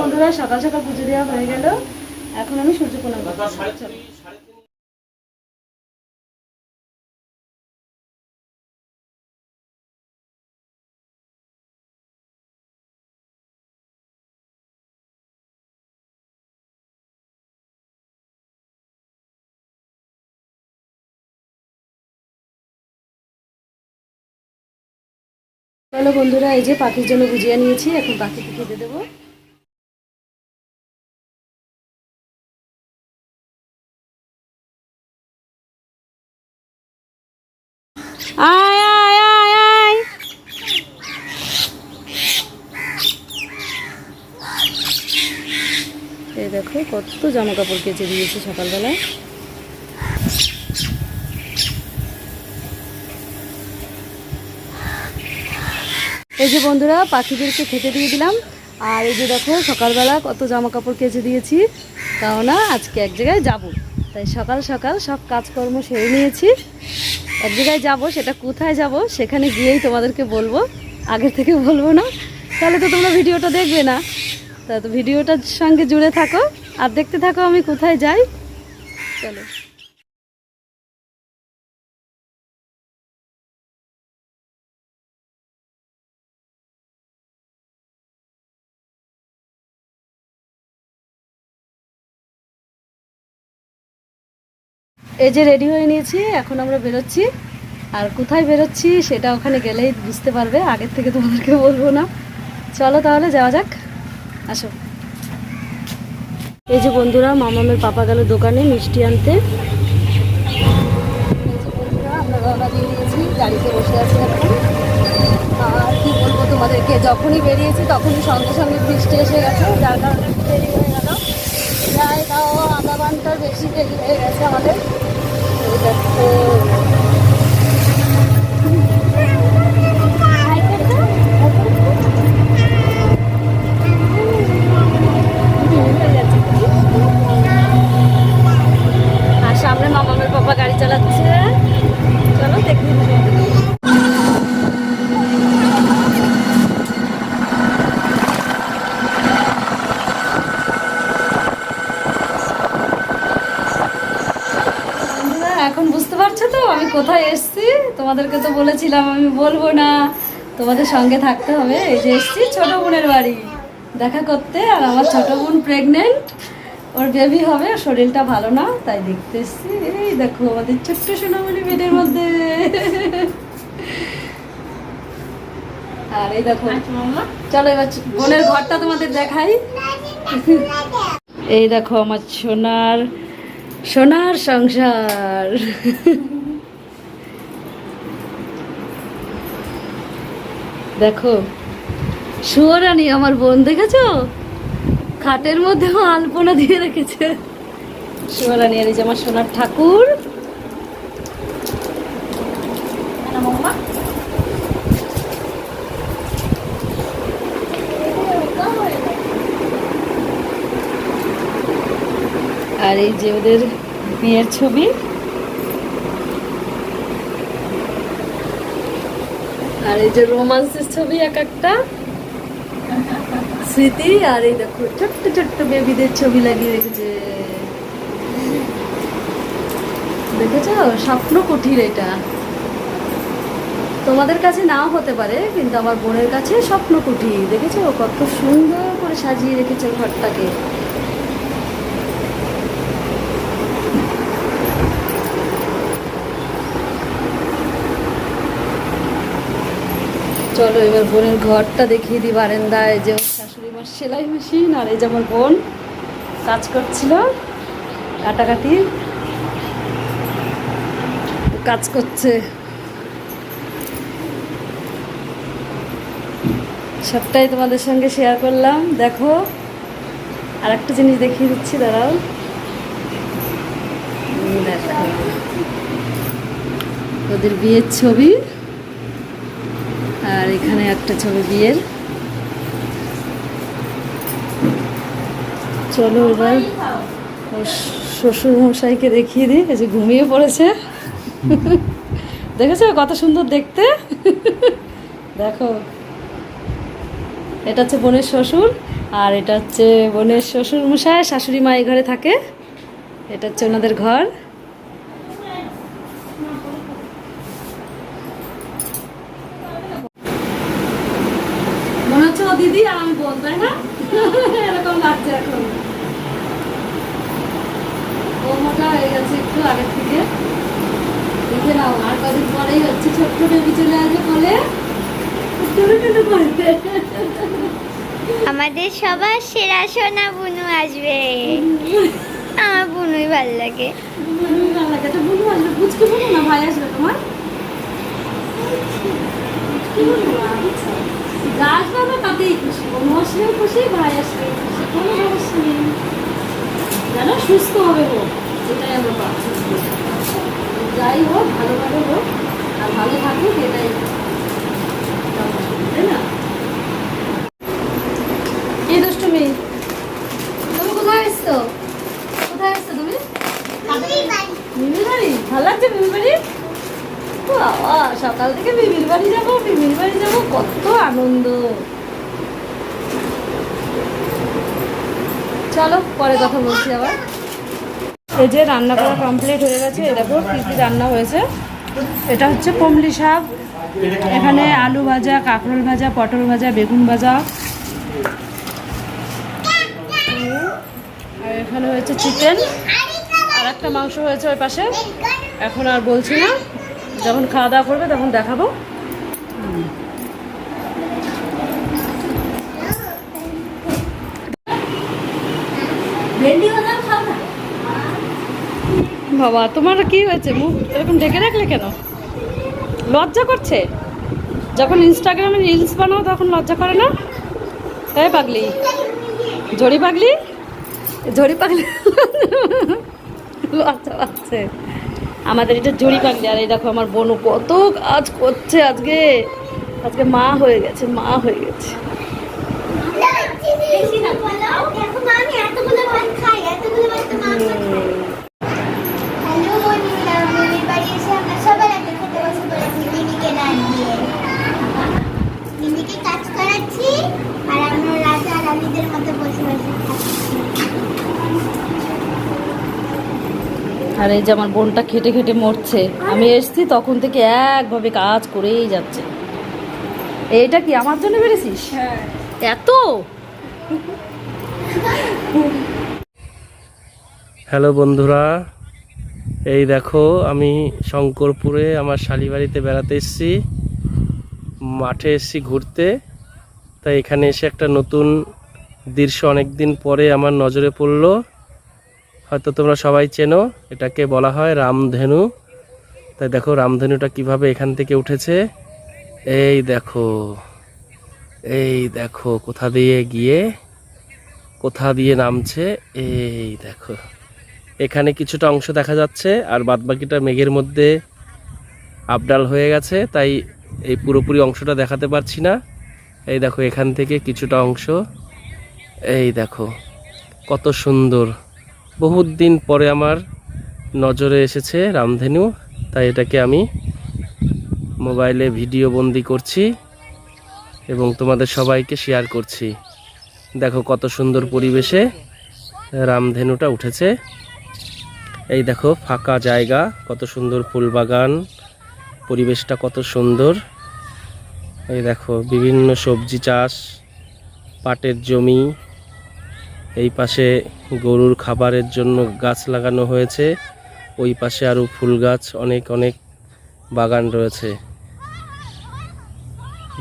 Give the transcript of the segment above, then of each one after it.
বন্ধুরা সকাল সকাল পুজো দেওয়া হয়ে গেল এখন আমি সূর্য প্রণাম। চলো বন্ধুরা এই যে পাখির জন্য গুজিয়া নিয়েছি এখন পাখিকে খেতে দেবো আয় আয় আয় এই দেখো, কত জামা কাপড় কেচে দিয়েছে সকালবেলায়। এই যে বন্ধুরা, পাখিদেরকে খেতে দিয়ে দিলাম। আর এই যে দেখো, সকালবেলা কত জামা কাপড় কেচে দিয়েছি। কেননা আজকে এক জায়গায় যাব। তাই সকাল সকাল সব কাজকর্ম সেরে নিয়েছি। এক জায়গায় যাব, সেটা কোথায় যাব, সেখানে গিয়েই তোমাদেরকে বলব। আগে থেকে বলব না। তাহলে তো তোমরা ভিডিওটা দেখবে না। তা তো ভিডিওটার সঙ্গে জুড়ে থাকো। আর দেখতে থাকো আমি কোথায় যাই। চলো। এই যে রেডি হয়ে নিয়েছি, এখন আমরা বেরোচ্ছি। আর কোথায় বেরোচ্ছি সেটা ওখানে গেলেই বুঝতে পারবে, আগের থেকে তোমাদেরকে বলব না। চলো তাহলে যাওয়া যাক, আসো। এই যে বন্ধুরা, মামামের পাপা গেল দোকানে মিষ্টি আনতে। আমরা দিয়ে গাড়িতে বসে আছি এখন। আর কি বলব তোমাদেরকে, যখনই বেরিয়েছি তখনই সঙ্গে সঙ্গে বৃষ্টি এসে দেরি হয়ে তাও বেশি দেরি হয়ে গেছে আমাদের। দেখো আর সামনে মামামের বাবা গাড়ি চালাচ্ছে। চলো দেখি বন্ধুরা, এখন বুঝতে পারছ তো আমি কোথায় এসেছি? তোমাদেরকে তো বলেছিলাম আমি বলব না। তোমাদের সঙ্গে থাকতে হবে। এই যে এসেছি ছোট বোনের বাড়ি। দেখা করতে আর আমার ছোট বোন প্রেগনেন্ট ওর বেবি হবে শরীরটা ভালো না তাই দেখতে এসেছি। এই দেখো আমাদের ছোট্ট সোনামণি বেডের মধ্যে। আর এই দেখো চলো এবার বোনের ঘরটা তোমাদের দেখাই। এই দেখো আমার সোনার সোনার সংসার। দেখো, শুয়োরানি আমার বোন, দেখেছ? খাটের মধ্যেও আলপনা দিয়ে রেখেছে। শুয়োরানি আর এই যে আমার সোনার ঠাকুর। আর এই যে ওদের বিয়ের ছবি। আর এই যে রোমান্সের ছবি এক একটা, স্মৃতি, আর এই দেখো, ছোট্ট ছোট্ট বেবিদের ছবি লাগিয়ে রেখেছে দেখেছ? স্বপ্ন কুঠির এটা। তোমাদের কাছে নাও হতে পারে, কিন্তু আমার বোনের কাছে স্বপ্ন কুঠি দেখেছ? কত সুন্দর করে সাজিয়ে রেখেছে ঘরটাকে। চলো এবার বোনের ঘরটা দেখিয়ে দিই বারান্দায় যে ওর শাশুড়ি মার সেলাই মেশিন আর এই যে আমার বোন কাজ করছিল কাটাকাটি। কাজ করছে। সবটাই তোমাদের সঙ্গে শেয়ার করলাম। দেখো আর একটা জিনিস দেখিয়ে দিচ্ছি, দাঁড়াও। ওদের বিয়ের ছবি। এখানে একটা ছবি বিয়ের। চলো এবার শ্বশুর মশাইকে দেখিয়ে দিই যে ঘুমিয়ে পড়েছে। দেখেছ কত সুন্দর দেখতে? দেখো। এটা হচ্ছে বোনের শ্বশুর আর এটা হচ্ছে বোনের শ্বশুর মশাই শাশুড়ি মা এই ঘরে থাকে। এটা হচ্ছে ওনাদের ঘর মনে হচ্ছে ও দিদি আর আমি বোন তাই না এরকম লাগছে এখন ও মোটা হয়ে গেছে একটু আগের থেকে আর কদিন পরেই হচ্ছে ছোট্ট বেবি চলে আসবে বলে? টুলু টুলু করবে আমাদের সবার সেরা সোনা বুনু আসবে। আমার বুনুই ভালো লাগে। বুনু ভালো লাগে। তো বুনু আসবে পুচকে বুনু না ভাই আসবে তোমার? পুচকে বুনু না, বুঝছ? যা আসবে আমরা তাতেই খুশি। বুনু আসলেও খুশি ভাই আসলেও খুশি কোনো সমস্যা নেই। সুস্থ হবে হোক এটাই আমরা পাচ্ছি যাই হোক ভালোভাবে হোক আর ভালো থাকুক এটাই তাই তুমি কোথায় এসছো? কোথায় এসছো তুমি? ভালো লাগছে মিমির বাড়ি সকাল থেকে মিমির বাড়ি যাব মিমির বাড়ি যাব, কত আনন্দ। চলো, পরে কথা বলছি আবার। এই যে রান্না করা কমপ্লিট হয়ে গেছে এ দেখো কী কী রান্না হয়েছে। এটা হচ্ছে পমলি শাক। এখানে আলু ভাজা, কাঁকরোল ভাজা, পটল ভাজা, বেগুন ভাজা। আর এখানে হয়েছে চিকেন। আর একটা মাংস হয়েছে ওই পাশে। এখন আর বলছি না। যখন খাওয়া দাওয়া করবে তখন দেখাবো। বাবা, তোমার কি হয়েছে? মুখ এরকম ঢেকে রাখলে কেন? লজ্জা করছে? যখন ইনস্টাগ্রামে রিলস বানাও, তখন লজ্জা করে না? তাই পাগলি। ঝড়ি পাগলি? ঝড়ি পাগলি? লজ্জা পাচ্ছে আমাদের এটা জড়ি পাগলি। আর এই দেখো, আমার বোনও কত কাজ করছে আজকে। আজকে মা হয়ে গেছে, মা হয়ে গেছে আমি এতগুলো ভাত খাই এতগুলো ভাত তো মা হ্যালো বন্ধুরা মিমির বাড়ি এসে আমরা সবার আগে খেতে বসে পড়েছি মিমিকে না দিয়ে মিমিকে কাজ করাচ্ছি আর আমরা রাজা রানীদের মতো বসে বসে খাচ্ছি আর এই যে আমার বোনটা খেটে খেটে মরছে আমি এসছি তখন থেকে একভাবে কাজ করেই যাচ্ছে। এইটা কি আমার জন্য বেড়েছিস? এত? হ্যালো বন্ধুরা এই দেখো আমি শঙ্করপুরে আমার শালিবাড়িতে বেড়াতে এসেছি মাঠে এসেছি ঘুরতে। তাই এখানে এসে একটা নতুন দৃশ্য অনেক দিন পরে আমার নজরে পড়ল। হয়তো তোমরা সবাই চেনো, এটাকে বলা হয় রামধেনু। তাই দেখো রামধেনুটা কীভাবে এখান থেকে উঠেছে। এই দেখো এই দেখো, কোথা দিয়ে গিয়ে, কোথা দিয়ে নামছে, এই দেখো। এখানে কিছুটা অংশ দেখা যাচ্ছে, আর বাদবাকিটা মেঘের মধ্যে আপডাল হয়ে গেছে, তাই এই পুরোপুরি অংশটা দেখাতে পারছি না। এই দেখো, এখান থেকে কিছুটা অংশ। এই দেখো, কত সুন্দর। বহুত দিন পরে আমার নজরে এসেছে রামধেনু, তাই এটাকে আমি মোবাইলে ভিডিও বন্দি করছি এবং তোমাদের সবাইকে শেয়ার করছি। দেখো কত সুন্দর পরিবেশে রামধেনুটা উঠেছে। এই দেখো ফাঁকা জায়গা, কত সুন্দর ফুল বাগান, পরিবেশটা কত সুন্দর। এই দেখো বিভিন্ন সবজি চাষ, পাটের জমি এই পাশে গরুর খাবারের জন্য গাছ লাগানো হয়েছে। ওই পাশে আরও ফুল গাছ, অনেক অনেক বাগান রয়েছে।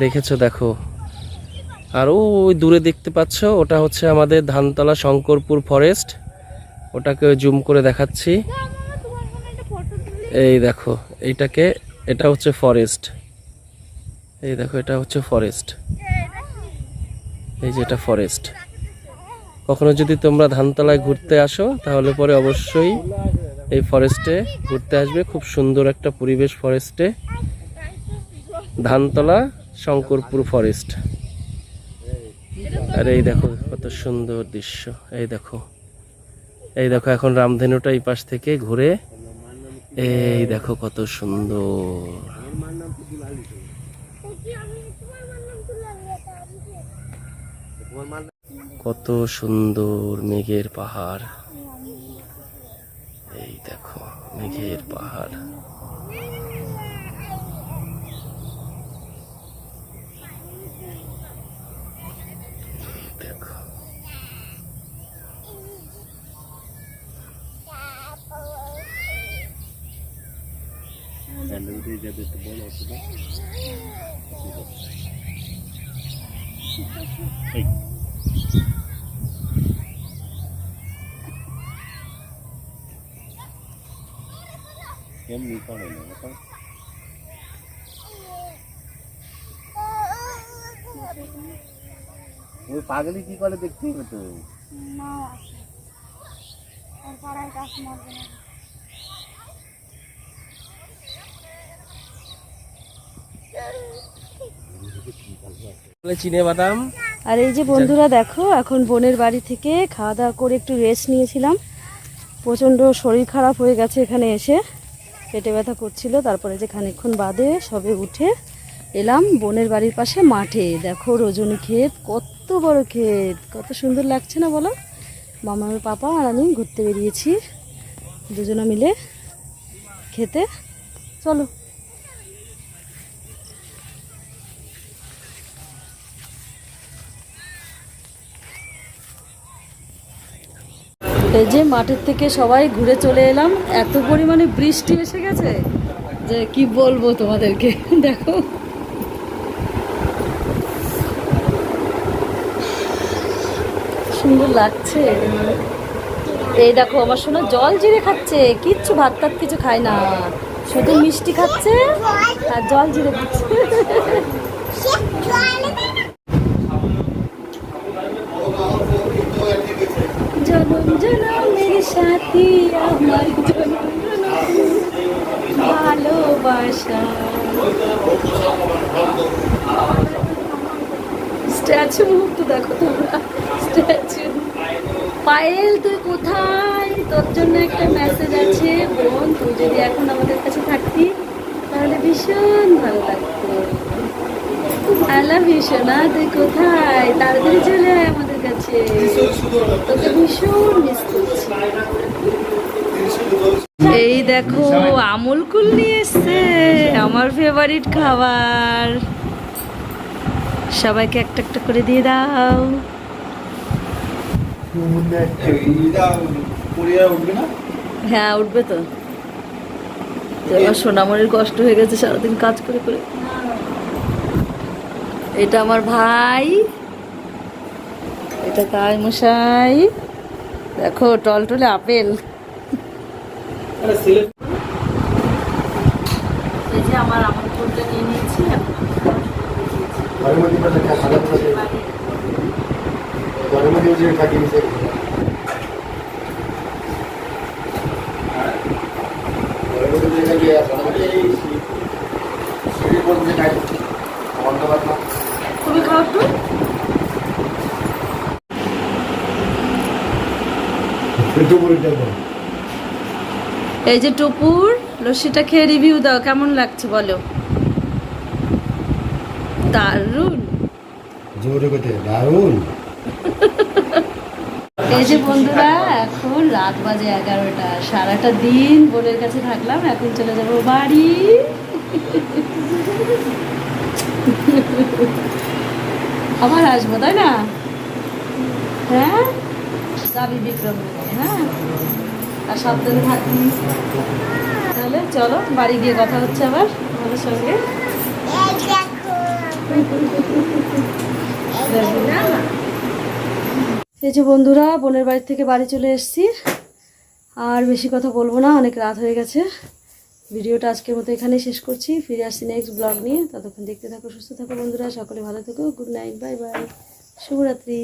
দেখেছ, দেখো। আর ওই দূরে দেখতে পাচ্ছ, ওটা হচ্ছে আমাদের ধানতলা শঙ্করপুর ফরেস্ট ওটাকে জুম করে দেখাচ্ছি। এই দেখো, এইটাকে, এটা হচ্ছে ফরেস্ট এই দেখো, এটা হচ্ছে ফরেস্ট এই যে এটা ফরেস্ট কখনো যদি তোমরা ধানতলায় ঘুরতে আসো, তাহলে পরে অবশ্যই এই ফরেস্টে ঘুরতে আসবে। খুব সুন্দর একটা পরিবেশ ফরেস্টে ধানতলা, শঙ্করপুর ফরেস্ট আর এই দেখো, কত সুন্দর দৃশ্য। এই দেখো। এই দেখো, এখন রামধেনুটা এই পাশ থেকে ঘুরে, এই দেখো কত সুন্দর। কত সুন্দর মেঘের পাহাড়। এই দেখো মেঘের পাহাড়। দেখো। ওই পাগলি কি করে দেখতে হবে তো? না চিনে বাদাম। আর এই যে বন্ধুরা দেখো এখন বোনের বাড়ি থেকে খাওয়া দাওয়া করে একটু রেস্ট নিয়েছিলাম। প্রচণ্ড শরীর খারাপ হয়ে গেছে এখানে এসে। পেটে ব্যথা করছিল। তারপরে যে খানিক্ষণ বাদে সবে উঠে এলাম বোনের বাড়ির পাশে মাঠে। দেখো রজনী ক্ষেত, কত বড় ক্ষেত। কত সুন্দর লাগছে না বলো? মামার পাপা আর আমি ঘুরতে বেরিয়েছি। দুজনে মিলে খেতে। চলো। এই যে মাঠের থেকে সবাই ঘুরে চলে এলাম, এত পরিমাণে বৃষ্টি এসে গেছে যে কি বলব তোমাদেরকে, দেখো। সুন্দর লাগছে। এই দেখো, আমার শোনো জল জিরে খাচ্ছে, কিচ্ছু ভাত টাত কিছু খায় না, শুধু মিষ্টি খাচ্ছে আর জল জিরে খাচ্ছে সে জল দেবে না জনম জনমের সাথী, আমার জনম ভালোবাসা। স্ট্যাচু মুক্ত দেখো তোমরা। স্ট্যাচু পায়েল, তুই কোথায়? তোর জন্য একটা মেসেজ আছে। বোন, তুই যদি এখন আমাদের কাছে থাকতি, তাহলে ভীষণ ভালো লাগতো। কোথায়? আমাদের এই দেখো আমুল কুল নিয়ে এসছে আমার ফেভারিট খাবার। সবাইকে একটা একটা করে দিয়ে দাও। হ্যাঁ উঠবে তো। সোনামণির কষ্ট হয়ে গেছে সারাদিন কাজ করে করে। এটা আমার ভাই। এটা তাই মশাই। দেখো টলটলে আপেল। এই যে আমার আমল ফুলটা নিয়ে নিয়েছি। ঘরের এই যে টুপুর, লস্যিটা খেয়ে রিভিউ দাও, কেমন লাগছে বলো? দারুণ জোরে করতে দারুণ। এই যে বন্ধুরা, এখন রাত বাজে এগারোটা, সারাটা দিন বোনের কাছে থাকলাম, এখন চলে যাব বাড়ি। আবার আসব, তাই না? হ্যাঁ? যাবি বিক্রম হ্যাঁ? আর সাবধানে থাকবি। তাহলে চলো, বাড়ি গিয়ে কথা হচ্ছে আবার আমাদের সঙ্গে। এই যে বন্ধুরা, বোনের বাড়ি থেকে বাড়ি চলে এসেছি। আর বেশি কথা বলব না, অনেক রাত হয়ে গেছে। ভিডিওটা আজকের মতো এখানেই শেষ করছি। ফিরে আসছি নেক্সট ব্লগ নিয়ে। ততক্ষণ দেখতে থাকো, সুস্থ থাকো বন্ধুরা। সকলে ভালো থেকো। গুড নাইট বাই বাই শুভরাত্রি।